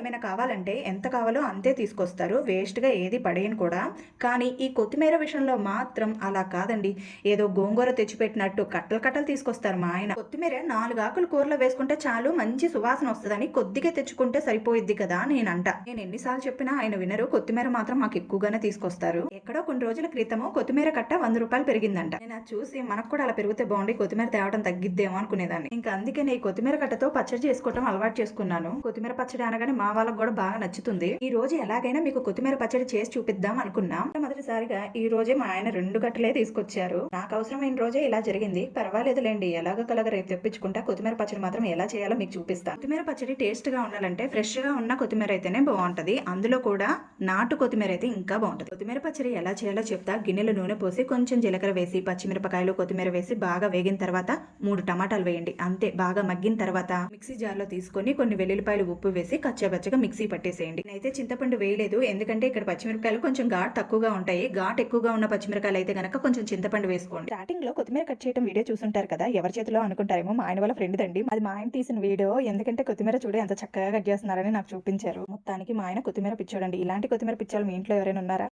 ఏమైనా కావాలంటే ఎంత కావాలో అంతే తీసుకొస్తారు. వేస్ట్గా ఏది పడేయను కూడా. కానీ ఈ కొత్తిమీర విషయంలో మాత్రం అలా కాదండి. ఏదో గోంగూర తెచ్చిపెట్టినట్టు కట్టలు కట్టలు తీసుకొస్తారు మా ఆయన. కొత్తిమీర నాలుగు ఆకులు కూరలో వేసుకుంటే చాలు మంచి సువాసన వస్తుందని కొద్దిగా తెచ్చుకుంటే సరిపోయిద్ది కదా నేను అంట నేను ఎన్నిసార్లు చెప్పినా ఆయన వినరు. కొత్తిమీర మాత్రం మాకు ఎక్కువగానే తీసుకొస్తారు. ఎక్కడో కొన్ని రోజుల క్రితము కొత్తిమీర కట్ట వంద రూపాయలు పెరిగిందంట. నేను అది చూసి మనకు కూడా అలా పెరిగితే బాగుండి కొత్తిమీర తేవడం తగ్గిద్దేమో అనుకునేదాన్ని. ఇంకా అందుకే నేను ఈ కొత్తిమీర కట్టతో పచ్చడి చేసుకోవడం అలవాటు చేసుకున్నాను. కొత్తిమీర పచ్చడి అనగానే మా వాళ్ళకి కూడా బాగా నచ్చుతుంది. ఈ రోజు ఎలాగైనా మీకు కొత్తిమీర పచ్చడి చేసి చూపిద్దాం అనుకున్నాం. మొదటిసారిగా ఈ రోజే మా ఆయన రెండు గట్టలే తీసుకొచ్చారు. నాకు అవసరమైన రోజే ఇలా జరిగింది. పర్వాలేదులేండి. ఎలాగో కలగ రేపు తెప్పించుకుంటా కొత్తిమీర పచ్చడి మాత్రం ఎలా చేయాలో మీకు చూపిస్తాను కొత్తిమీర పచ్చడి టేస్ట్గా ఉండాలంటే ఫ్రెష్గా ఉన్న కొత్తిమీర అయితేనే బాగుంటది అందులో కూడా నాటు కొత్తిమీర అయితే ఇంకా బాగుంటది కొత్తిమీర పచ్చడి ఎలా చేయాలో చెప్తా. గిన్నెలో నూనె పోసి కొంచెం జీలకర్ర వేసి పచ్చిమిరపకాయలు కొత్తిమీర వేసి బాగా వేగిన తర్వాత మూడు టమాటాలు వేయండి. అంతే. బాగా మగ్గిన తర్వాత మిక్సీ జార్లో తీసుకొని కొన్ని వెల్లుల్లిపాయలు ఉప్పు వేసి కచ్చాబచ్చగా మిక్సీ పట్టేసేయండి. నేనైతే చింతపండు వేయలేదు. ఎందుకంటే ఇక్కడ పచ్చిమిరపకాయలు కొంచెం ఘాట్ తక్కువగా ఉంటాయి. ఘాట్ ఎక్కువగా ఉన్న పచ్చిమిరకాయలు అయితే గనక కొంచెం చింతపండు వేసుకోండి. స్టార్టింగ్లో కొత్తిమీర కట్ చేయడం వీడియో చూసుంటారు కదా ఎవరి చేతిలో అనుకుంటారేమో మా ఆయన వాళ్ళ ఫ్రెండ్ దండి. అది మా ఆయన తీసిన వీడియో. ఎందుకంటే కొత్తిమీర చూడ ఎంత చక్కగా కట్ చేస్తున్నారని నాకు చూపించారు. మొత్తానికి మా ఆయన కొత్తిమీర పిచ్చోడండి. ఇలాంటి కొత్తిమీర పిచ్చాలు మీ ఇంట్లో ఎవరైనా ఉన్నారా?